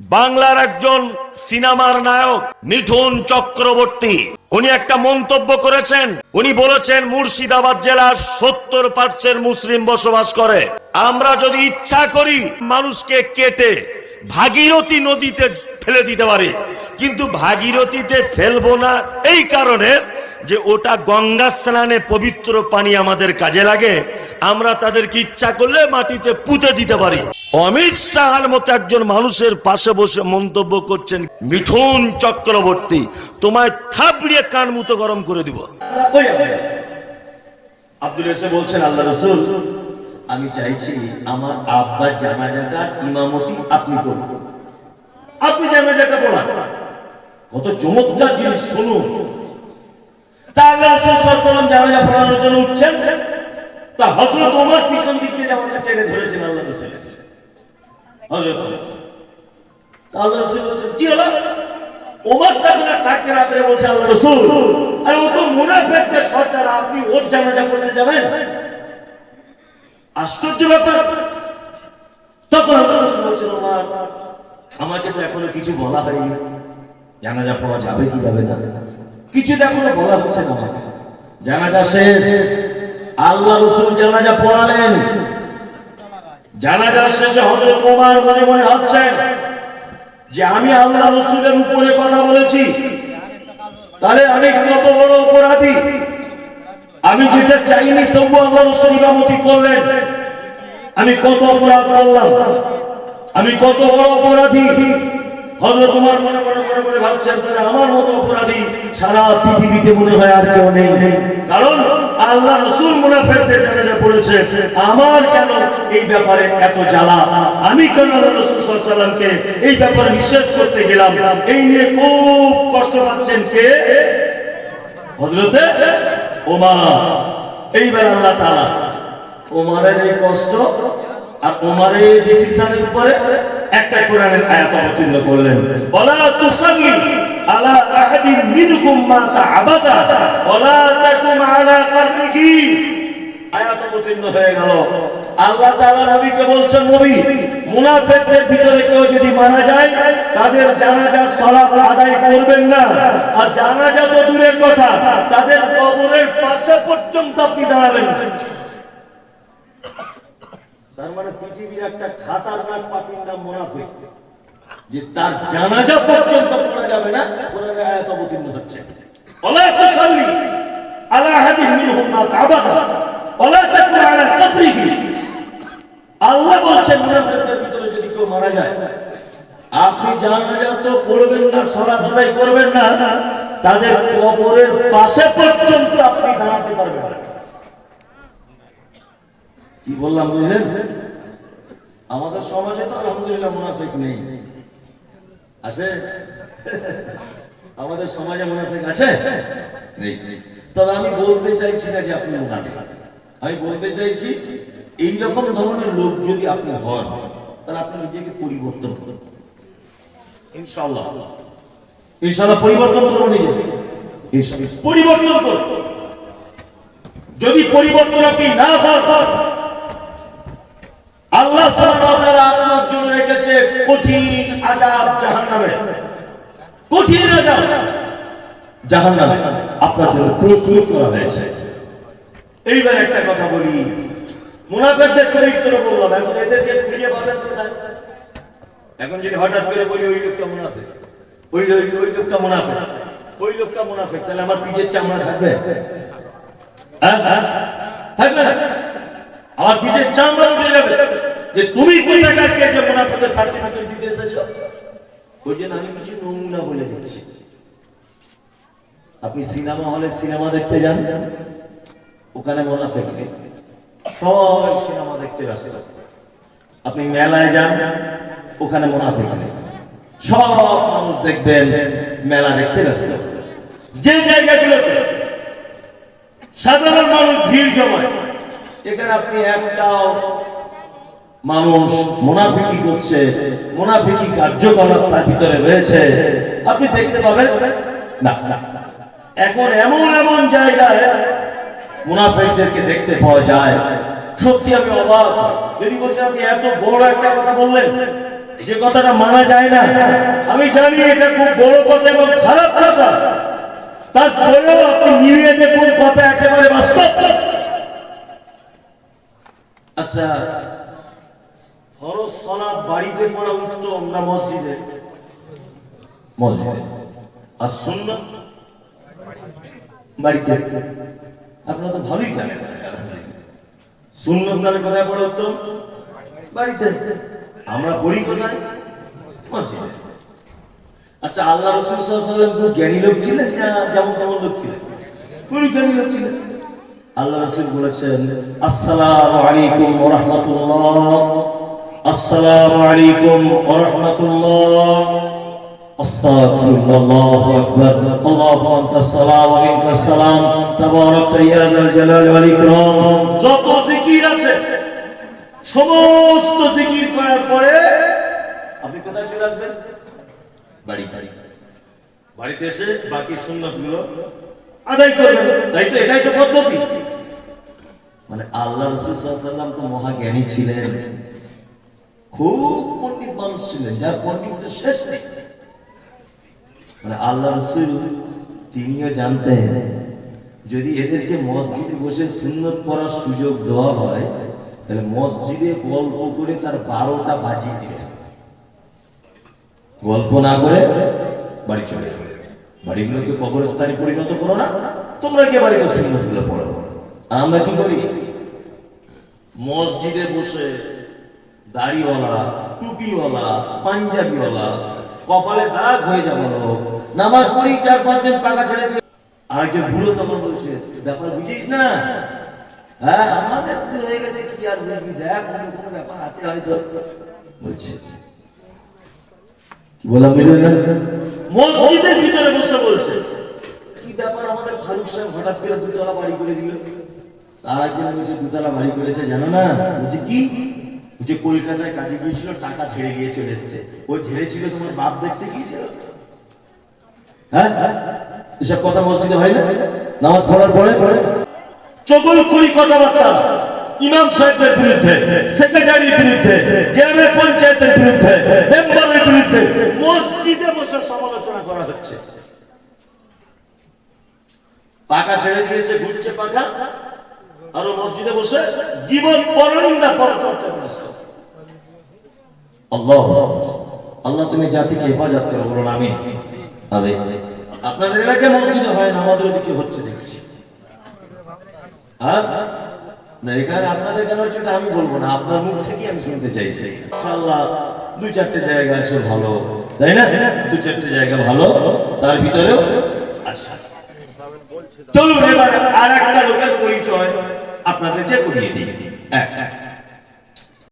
বাংলার একজন সিনেমার নায়ক মিঠুন চক্রবর্তী। উনি একটা মন্তব্য করেছেন। উনি বলেছেন, মুর্শিদাবাদ জেলার সত্তর পার্সেন্ট মুসলিম বসবাস করে। আমরা যদি ইচ্ছা করি মানুষকে কেটে ভাগীরথী নদীতে ফেলে দিতে পারি, কিন্তু ভাগীরথীতে ফেলব না, এই কারণে যে ওটা গঙ্গা স্নানে পবিত্র পানি আমাদের কাজে লাগে, আমরা তাদেরকে ইচ্ছা করলে মাটিতে পুঁতে দিতে পারি। অমিত শাহর মতো একজন মানুষের পাশে বসে মন্তব্য করছেন, মিঠুন চক্রবর্তী, তোমায় থাপড়িয়ে কান মুতো গরম করে দিব। আব্দুল এসে বলছেন, আল্লাহ রসুল, আমি চাইছি আমার আব্বার জানাজাটা ইমামতি আপনি করুন। আপনি জানাজাটা পড়ান। কত চমৎকার জিনিস, শুনুন। আল্লাহ রসুল সাল্লাম জানাজা তা হজরত ওমর পিছন দিক দিয়ে জামাটা টেনে ধরেছেন আল্লাহ রসুল হজরত কি হলো? ওমর তখন আর বলছে আল্লাহ রসুল ও তো মুনাফেকদের সর্দার, আপনি ওর জানাজা পড়তে যাবেন? আশ্চর্য ব্যাপার। তখন আল্লাহ রসুল আমাকে তো এখনও কিছু বলা হয়নি। জানাজা পড়া যাবে কি যাবে না? কিছু এখনও বলা হচ্ছে না। জানাজা শেষ। আল্লাহ রসুল জানাজা পড়ালেন। জানাজা শেষে হজরত ওমর মনে মনে ভাবছেন যে আমি আল্লাহ রসুলের উপরে কথা বলেছি। তাহলে আমি কত বড় অপরাধী। আমি যেটা চাইনি, তবু আল্লাহ রসুল ইমামতি করলেন। আমি কত অপরাধ করলাম। আমি কত বড় অপরাধী। হজরত তোমার মনে মনে মনে মনে ভাবছেন তাহলে আমার মতো অপরাধী সারা পৃথিবীতে মনে হয় আর কেউ নেই। কারণ আল্লাহ রসুল মুনাফেরদের জানাজা পড়েছে, আমার কেন এই ব্যাপারে এত জ্বালা? আমি কেন আল্লাহ রসুল সাল্লামকে এই ব্যাপারে নিষেধ করতে গেলাম? এই নিয়ে খুব কষ্ট পাচ্ছেন কে? হজরতে ওমর এইবার আল্লাহ তাআলা ওমরের এই কষ্ট আর ওমরের এই ডিসিশনের উপরে একটা কোরআনের আয়াত অবতীর্ণ করলেন। ওয়ালা তুসাল্লি আলা আহাদিন মিনকুম মাতা আবাদা ওয়ালা তাকুম আলা কবরিহি। আয়াত অবতীর্ণ হয়ে গেল। আল্লাহ তাআলা নবীকে বলছেন, নবী, মুনাফিকদের ভিতরে কেউ যদি মারা যায়, তাদের জানাজা সালাত আদায় করবেন না। আর জানাজা তো দূরের কথা, তাদের কবরের পাশে পর্যন্ত আপনি দাঁড়াবেন না। তার মানে পৃথিবীর একটা খাতার নাম পাপির নাম মুনাফিক যে তার জানাজা পর্যন্ত পড়া যাবে না, কোরআনের আয়াত অবতীর্ণ হচ্ছে। ওয়ালা তুসাল্লি আলা আহাদিন মিনহুম তাকুন আলা কবরিহি। আল্লাহ মুনাফিকদের ভিতরে যদি কেউ মারা যায়, আপনি জানাজা তো পড়বেন না, সালাত আদায় করবেন না, তাদের কবরের পাশে পর্যন্ত আপনি দাঁড়াতে পারবেন না। কি বললাম বুঝলেন? আমাদের সমাজে তো আলহামদুলিল্লাহ মুনাফিক নেই। আছে? আমাদের সমাজে মুনাফিক আছে? নেই। তবে আমি বলতে চাইছি না যে আপনি মুনাফিক। আমি বলতে চাইছি এই রকম ধরনের লোক যদি আপনি হন, তাহলে আপনি নিজেকে পরিবর্তন করুন। ইনশাআল্লাহ। ইনশাআল্লাহ পরিবর্তন করব নিজেকে পরিবর্তন করুন। যদি পরিবর্তন আপনি না হন আল্লাহ সুবহানাহু ওয়া তাআলা আপনার জন্য কঠিন আযাব জাহান্নামে। কঠিন আযাব জাহান্নামে আপনার জন্য প্রস্তুত করা হয়েছে। এইবার একটা কথা বলি। মুনাফিকদের চরিত্র বললাম, এখন এদেরকে খুঁজে পাবেন কোথায়? এখন যদি হঠাৎ করে বলি, ওই লোকটা মুনাফিক। ওই ওই- লোকটা মুনাফিক। ওই লোকটা মুনাফিক, তাহলে আমার পিঠের চামড়া থাকবে? হ্যাঁ? থাকবে না? আমার পিঠের চামড়া উঠে যাবে। যে তুমি কোথাকার যে মুনাফিকের সার্টিফিকেট দিতে এসেছ? জন্য আমি কিছু নমুনা বলে দিচ্ছি। আপনি সিনেমা হলে সিনেমা দেখতে যান। ওখানে মোনাফেক নেই। সবাই সিনেমা দেখতে ব্যস্ত। আপনি মেলায় যান, ওখানে মোনাফেক নেই। সব মানুষ দেখবেন, মেলা দেখতে ব্যস্ত। যে জায়গাগুলোতে সাধারণ মানুষ ভিড় জমায়, এখানে আপনি একটাও মানুষ মোনাফিকি করছে, মোনাফিকি কার্যকলাপ তার ভিতরে রয়েছে। আপনি দেখতে পাবেন, না না। এখন এমন এমন জায়গায় মুনাফেকদেরকে দেখতে পাওয়া যায়। সত্যি আমি অবাক। যদি বলছেন, আপনি এত বড় একটা কথা বললেন, যে কথাটা মানা যায় না। আমি জানি এটা খুব বড় কথা এবং খারাপ কথা। তারপরেও আপনি নিয়ে দেখুন, কথা একেবারে বাস্তব। আচ্ছা ফরজ বাড়িতে পড়া উত্তম না মসজিদে। মসজিদে। আর সুন্নাত বাড়িতে। আপনারা তো ভালোই জানেন। সুন্নত তাহলে কোথায় পড়া উত্তম বাড়িতে। আমরা পড়ি কোথায়? মসজিদে। আচ্ছা আল্লাহ রসুল সাল্লাম খুব জ্ঞানী লোক ছিলেন যেমন তেমন লোক ছিলেন? খুবই জ্ঞানী লোক ছিলেন। আল্লাহ রসুল বলেছেন আসসালামু আলাইকুম রাহমাতুল্লাহ। আসসালামু আলাইকুম ওয়া রাহমাতুল্লাহ। আস্তাগফিরুল্লাহ আকবার। আল্লাহু আনতা সালাম মিনকা সালাম। তাবারাকতা ইয়া যাল জালাল ওয়াল ইকরাম। যত জিকির আছে, সমস্ত জিকির করার পরে আপনি কোথায় চলে আসবেন? বাড়ি বাড়ি বাড়িতে এসে বাকি সুন্নতগুলো আদায় করবেন। তাই তো এটাই তো পদ্ধতি। মানে আল্লাহ রসুল সাল্লাম তো মহাজ্ঞানী ছিলেন। খুব পণ্ডিত মানুষ ছিলেন, যার পণ্ডিত শেষ নেই। মানে আল্লাহ রসুল তিনিও জানতেন, যদি এদেরকে মসজিদে বসে সুন্নত পড়ার সুযোগ দেওয়া হয়, তাহলে মসজিদে গল্প করে তার বারোটা বাজিয়ে দিবেন। গল্প না করে বাড়ি চলে বাড়িগুলোকে কবরস্থানে পরিণত করো না, তোমরা গিয়ে বাড়িতে সুন্নতগুলো পড়ো। আর আমরা কি করি? মসজিদে বসে দাড়িওয়ালা টুপিওয়ালা পাঞ্জাবিওয়ালা কপালে দাগ হয়ে যাবে লোক। নামাজ পড়ি চার পাঁচজন পাকা ছেড়ে দিয়ে আরেকজন বুড়ো তখন বলছে ব্যাপার বুঝিস না? হ্যাঁ আমাদের হয়ে গেছে কি আর বুঝবি? দেখ অন্য কোনো ব্যাপার আছে হয়তো। বলছে। না? মসজিদের ভিতরে বসে বলছে। কি ব্যাপার আমাদের ফারুক সাহেব হঠাৎ করে দুতলা বাড়ি করে দিল? আর একজন বলছে দুতলা বাড়ি করেছে জানো না? বলছে কি? যে কলকাতায় কাজে গিয়েছিল, টাকা ঝেড়ে গিয়ে চলে এসেছে। ওই ঝেড়েছিল তোমার বাপ দেখতে গিয়েছিল? হ্যাঁ? এসব কথা মসজিদে হয় না? নামাজ পড়ার পরে? কথাবার্তা। ইমাম সাহেবদের বিরুদ্ধে, সেক্রেটারির বিরুদ্ধে, গ্রামের পঞ্চায়েতের বিরুদ্ধে, মেম্বারের বিরুদ্ধে, মসজিদে বসে সমালোচনা করা হচ্ছে। পাকা ছেড়ে দিয়েছে, ঘুরছে পাকা আরও মসজিদে বসে জীবন পরনিন্দা পরচর্চা আল্লাহ আল্লাহ তুমি জাতিকে হেফাজত করো বলুন আমি আবে আপনাদের এলাকায় মসজিদে হয় না আমাদের ওদিকে হচ্ছে দেখছি। হ্যাঁ? এখানে আপনাদের কেন হচ্ছে আমি বলব না আপনার মুখ থেকেই আমি শুনতে চাইছি। ইনশাআল্লাহ দু চারটে জায়গা আছে ভালো। তাই না? দু চারটে জায়গা ভালো তার ভিতরেও আচ্ছা চলুন এবার আর একটা লোকের পরিচয় আপনাদেরকে করিয়ে দিই। হ্যাঁ, হ্যাঁ।